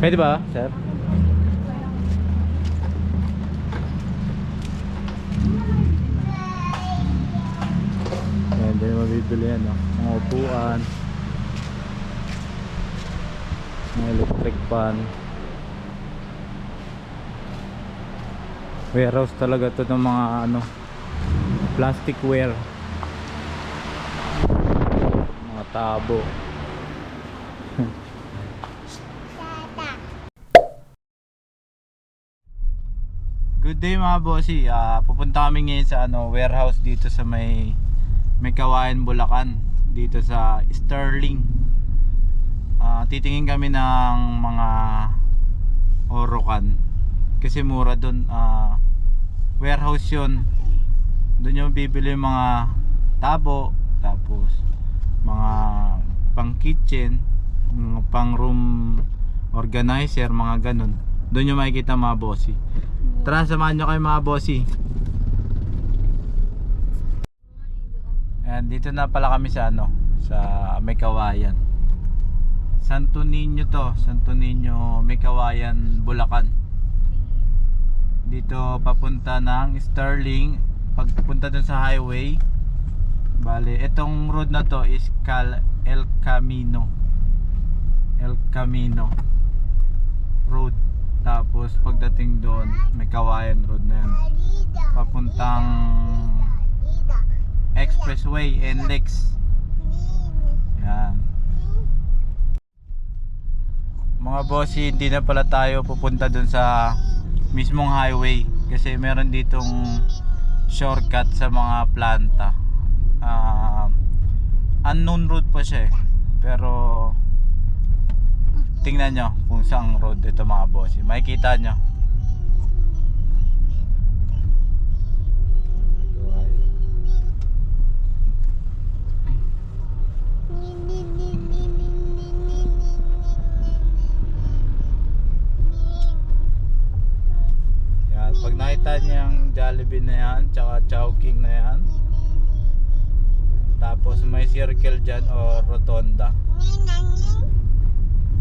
Pwede ba, sir? Ayan, din mabibili yan, no? Mga upuan. Mga electric fan. Warehouse talaga to ng mga ano plasticware. Mga tabo. Good day mga bossy. Ah, pupunta kami ngayon sa ano, warehouse dito sa may may Kawayan, Bulacan. Dito sa Sterling. Ah, titingin kami ng mga Orocan. Kasi mura doon. Ah, warehouse 'yon. Doon yung bibili yung mga tabo, tapos mga pang kitchen, mga pang room organizer, mga ganun. Doon yung makikita mga bossy. Tara, samahan nyo kayo mga bossy. Ayan, dito na pala kami sa ano, sa May Kawayan. Santo Niño to, Santo Niño, May Kawayan, Bulacan. Dito papunta ng Sterling, pagpunta dun sa highway. Bale, itong road na to is Cal El Camino. El Camino Road. Tapos pagdating doon, may Kawayan Road na yan. Papuntang Expressway NLEX. Yan. Mga bossy, hindi na pala tayo pupunta doon sa mismong highway kasi meron ditong shortcut sa mga planta. Ah, unknown road pa siya eh. Pero tingnan nyo kung saang road ito mga bossy. Makikita nyo. Yan, pag nakita niyo yung Jollibee na yan, tsaka Chowking na yan. Tapos may circle dyan o rotonda.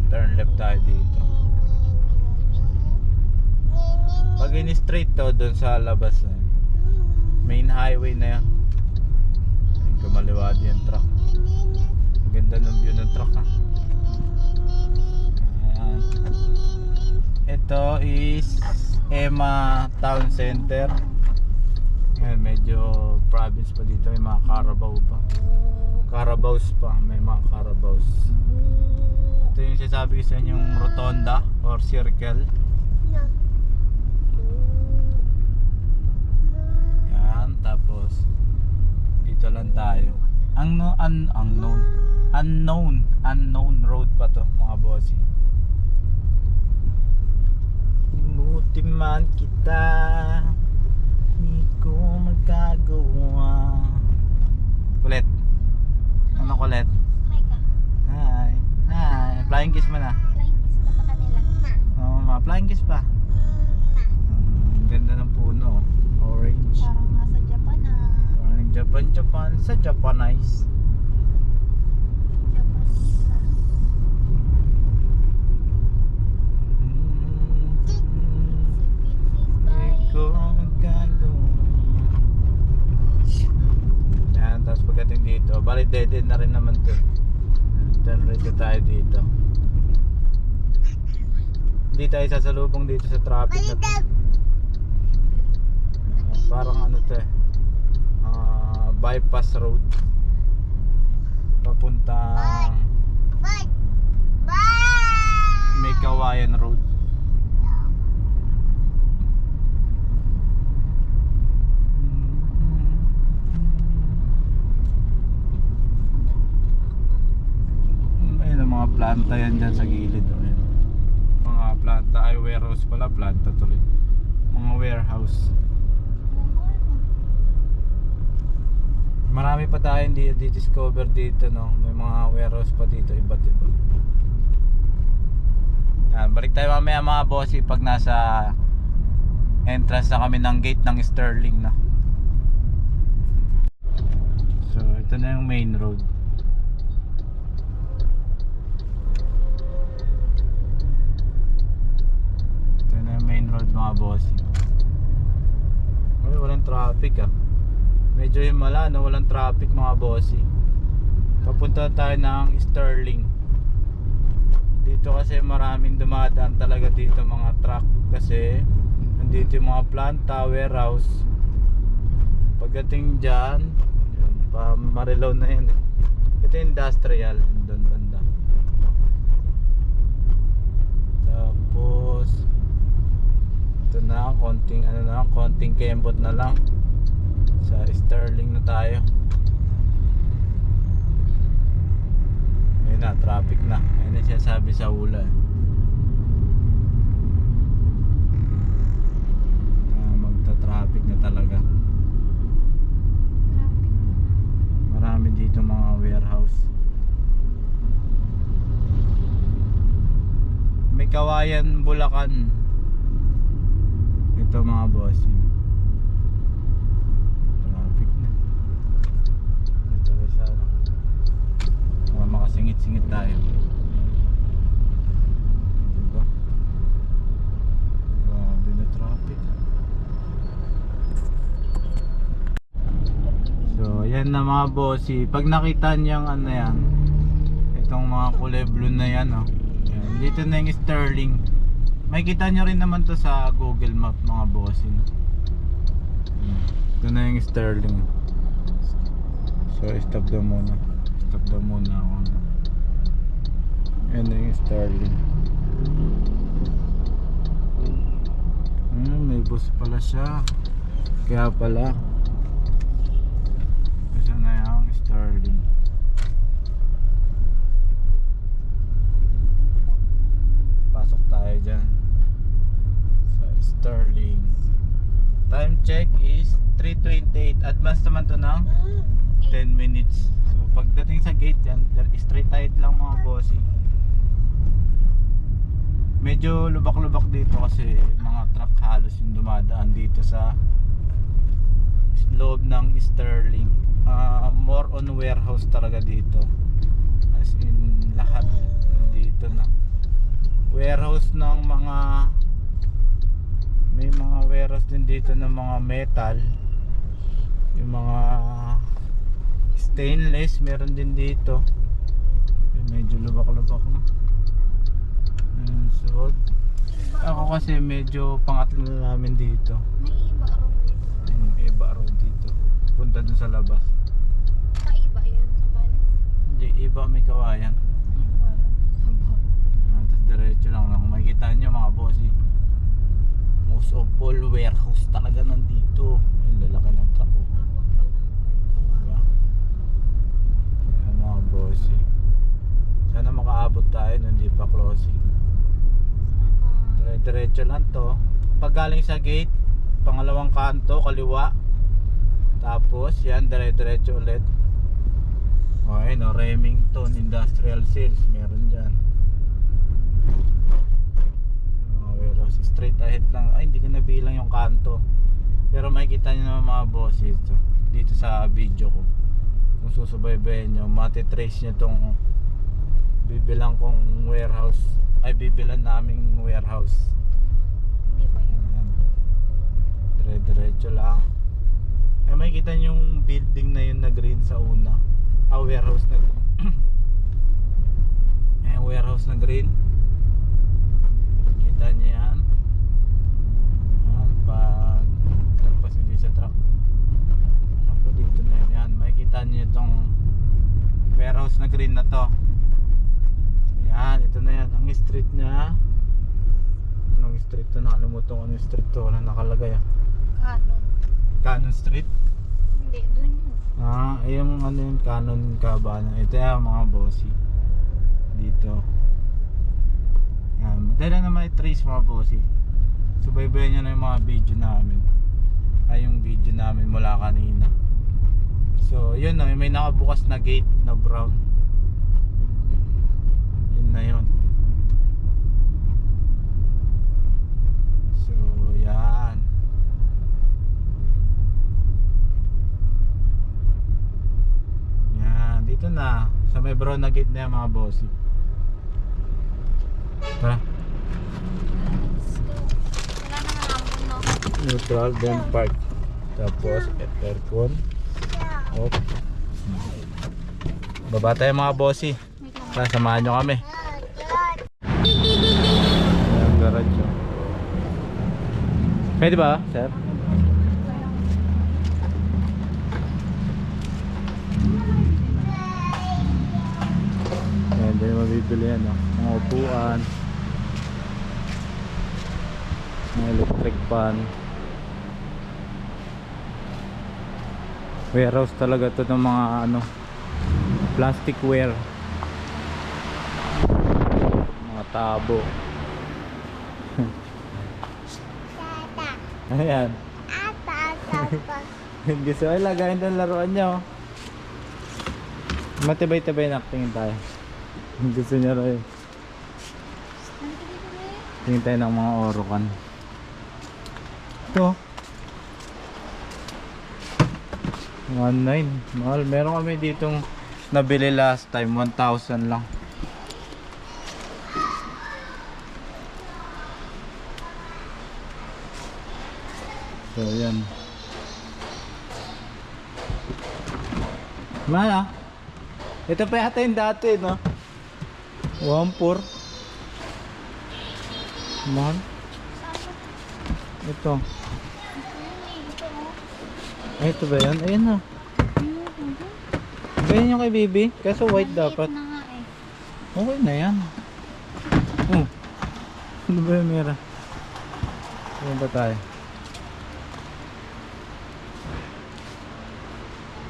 Turn left tayo dito. Pag in straight to, doon sa labas na yun. Main highway na yan. Kumaliwad yung truck. Ganda ng view ng truck ha. Ayan. Ito is Emma Town Center. Ayan, medyo province pa dito. May mga Carabao pa. Carabaos pa. May mga Carabaos. Ito yung sinasabi ko sa inyong rotonda or circle. Yan, tapos dito lang tayo. Ang no, un, unknown, unknown, unknown road pa to mga bossy. Imuti man kita, di ko magagawa. Kulit. Ano kulit? Flying kiss mo na. Oo, ma. Flying kiss pa. Hmm, ganda ng puno. oh. Orange. Parang nasa Japan ah. Parang Japan, Japan. Sa Japanize. Japan. Ikaw ang magagawa. Yan, tapos pagdating dito, bali dead end na rin naman to. Right na tayo dito. Hindi tayo sasalubong dito sa traffic na. Ah, parang ano to eh. ah, bypass road. Papuntang May Kawayan Road. Ayun ang mga planta yan dyan sa gilid. Oh. Ayun. Mga planta, ay warehouse pala, planta tuloy. Mga warehouse. Marami pa tayo hindi di-discover dito, no? May mga warehouse pa dito, iba't iba. Yan, balik tayo mamaya mga bossy pag nasa entrance na kami ng gate ng Sterling na. So, ito na yung main road. Mga boss. Ay, walang traffic ah. Medyo himala no, walang traffic mga boss. Papunta tayo ng Sterling. Dito kasi maraming dumadaan talaga dito mga truck kasi nandito yung mga planta, warehouse. Pagdating dyan, yun, pa Marilaw na yan eh. Ito industrial, yun doon banda. Tapos ito na, konting ano na konting kembot na lang. Sa Sterling na tayo. Ayun na, traffic na. Ayun na siya sabi sa ula. Ah, magta-traffic na talaga. Marami dito mga warehouse. May kawayan Bulacan. Mga boss. Traffic. Dito tayo sa ano. Mga makasingit-singit tayo. Diba? Grabe na traffic. So, yan na mga bossy. Pag nakita niyang ano yan, itong mga kulay blue na yan, oh. Yan. Dito na yung Sterling. May kita nyo rin naman to sa Google Map mga? Yan. Ito na yung Sterling. So, stop daw muna. Stop daw muna ako. Yan na yung Sterling. Hmm, may bus pala siya. Kaya pala. Ito na yung Sterling. Pasok tayo dyan. Sterling. Time check is 3.28. Advance naman to ng 10 minutes. So pagdating sa gate yan, straight ahead lang mga bossy. Medyo lubak-lubak dito kasi mga truck halos yung dumadaan dito sa loob ng Sterling. Ah, more on warehouse talaga dito. As in lahat dito na. Warehouse ng mga may mga warehouse din dito ng mga metal. Yung mga stainless meron din dito. Medyo lubak-lubak na. Ayun, so ako kasi medyo pangatlo na namin dito. May iba road dito. Punta dun sa labas. Yan. Sambales. Hindi, iba may kawayan. Ah, diretso lang lang. Makikita nyo mga bossy. Most of all warehouse talaga nandito. Yung lalaki ng truck ko. Diba? Ayan mga bossy. Sana makaabot tayo nung di pa closing. Dire-diretso lang to. Pag galing sa gate, pangalawang kanto, kaliwa. Tapos, yan, dire-diretso ulit. Okay, no, Remington Industrial Sales, meron dyan. Warehouse, straight ahead lang. Ay, hindi ko nabilang yung kanto. Pero makikita nyo naman mga bosses to, dito sa video ko. Kung susubaybayan nyo, matitrace nyo tong bibilang kong warehouse. Ay, bibilan naming warehouse. Hindi ba yan? Ayan. Dire-diretso lang. Ay, makikita nyo yung building na yun na green sa una. Ah, warehouse na Ayan, warehouse na green. Kita nyo yan. Ayan, pag lagpas nyo dito sa truck. Ano po dito na yan? Yan, makikita nyo itong warehouse na green na to. Yan, ito na yan. Ang street niya. Anong street to? Nakalimutan ko anong street to. Wala nakalagay ah. Canon. Cannon Street. Hindi, dun yun. Ah, yung ano yung Canon Cabana. Ito yung mga bossy. Dito. Yan. Dahil na may trace mga bossy. Subaybayan nyo na yung mga video namin. Ay yung video namin mula kanina. So, yun na. May nakabukas na gate na brown. Yun na yun. So, yan. Yan, dito na. Sa may brown na gate na yan mga bossy. Tara. Neutral, then park. Tapos, aircon. Op. Baba tayo mga bossy. Tara, samahan nyo kami. Ayan, garage oh. Pwede ba, sir? Ayan, din mabibili yan, oh. Mga upuan. Mga electric fan. Warehouse talaga to ng mga ano plasticware mga tabo. Ayan. Gusto. Ay lagayin ng laruan nyo matibay-tibay na tingin tayo. Gusto niya rin tingin tayo ng mga orokan. Ito 1.9 mahal. Meron kami ditong nabili last time. 1,000 lang. So yan mahal ah. Ito pa yata yung dati no? 1.4 mahal. Ito ay ito ba yan ayun na Ganyan yung kay baby. Kaso white dapat. na nga eh. Okay na yan. Oh. Ano ba yung mera? Ano ba tayo?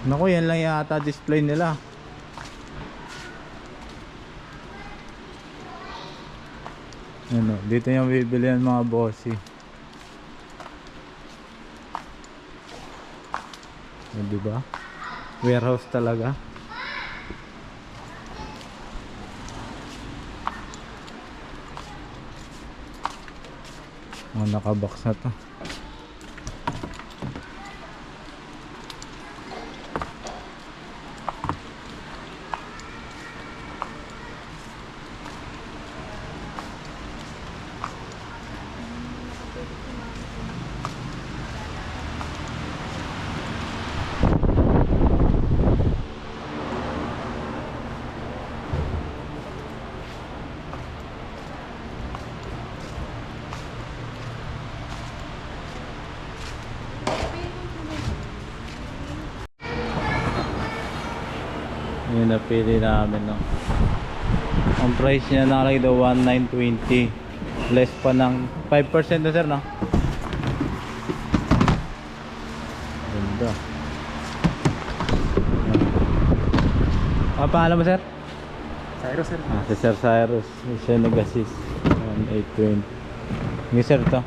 Naku, yan lang yata display nila. Ano, dito yung bibili ng mga bossy. O, diba? Warehouse talaga. Oh, nakabox na to. Yun napili namin no. Ang price niya nakalagay daw 1920. Less pa ng 5% na sir no. Ganda. Ah, pangalan mo sir? Cyrus sir. Ah, si Sir Cyrus. Siya yung nag-assist. 1820. Sige sir to.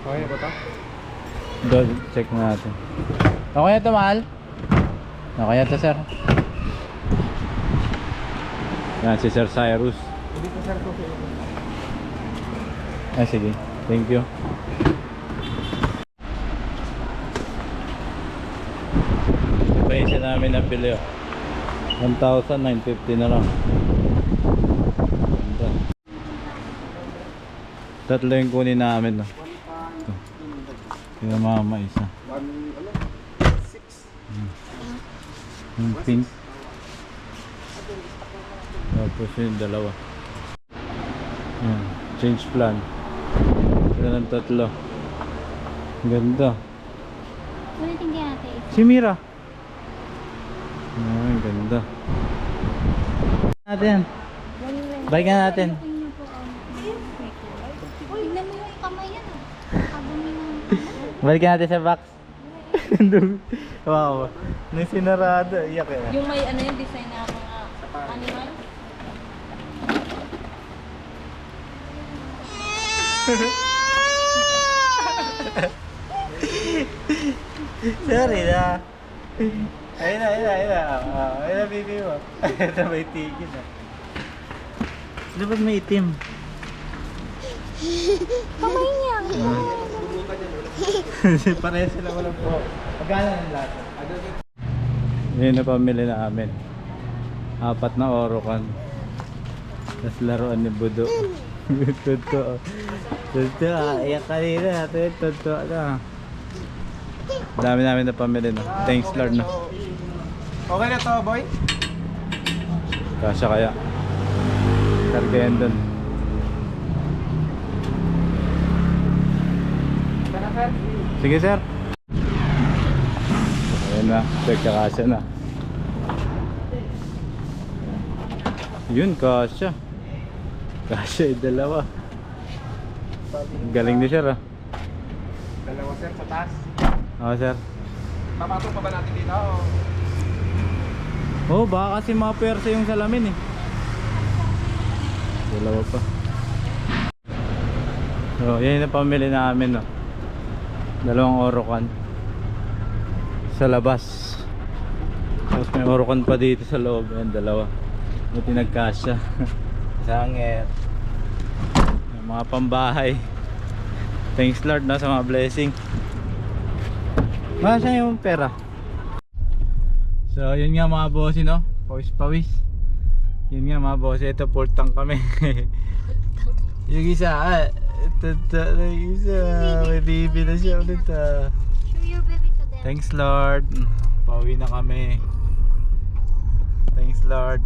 Okay ba ito? Doon, check na natin. Okay na to, mahal? Okay na to, sir. Yan, si Sir Cyrus. Ay, sige. Thank you. Isa namin nabili, oh. 1,950 na lang. Tatlo yung kunin namin, no. Kaya mama isa. Yung pink. Tapos yung dalawa. Yan. Change plan. Ito ng tatlo. Ganda. Ulitin kaya natin. Si Mira. Ay, ganda. Natin. Balikan natin. Tingnan po ang... Tingnan mo yung kamay yan. Balikan natin sa box. wow. Nung sinarado, iyak eh. Yung may ano yung design na mga animal. Sorry na. Ayun na, ayun na, ayun na. Ah, ayun na, baby mo. Ito may tigil na. Dapat may itim. Kamay niya. Pareho sila walang po. Magkano ang lahat? Yun na pamili namin. Apat na orokan. Tapos laruan ni Budo. Totoo. Totoo. Iyak kanina. Totoo na. Dami namin na pamili no. Thanks Lord no. Okay na to, boy? Kasya kaya. Kargayan dun. Sige sir. Ayan na, check ka kasya na. Yun, kasya. Yung dalawa. Ang Galing ni sir ah. Dalawa, sir, sa taas. Oo sir. Papatong pa ba natin dito? O? Oo, oh, baka kasi mga pwersa yung salamin eh. Dalawa pa. So, yan yung pamili namin no. Dalawang orokan. Sa labas. Tapos may orokan pa dito sa loob. Yan, dalawa. Buti nagkasya. Sangit. Yung mga pambahay. Thanks Lord no, sa mga blessing. Masa yung pera? So yun nga mga bossy no Pawis pawis Yun nga mga bossy Ito full tank kami Yung isa ah Ito ito Yung isa May baby na siya ulit ah. Thanks Lord Pauwi na kami Thanks Lord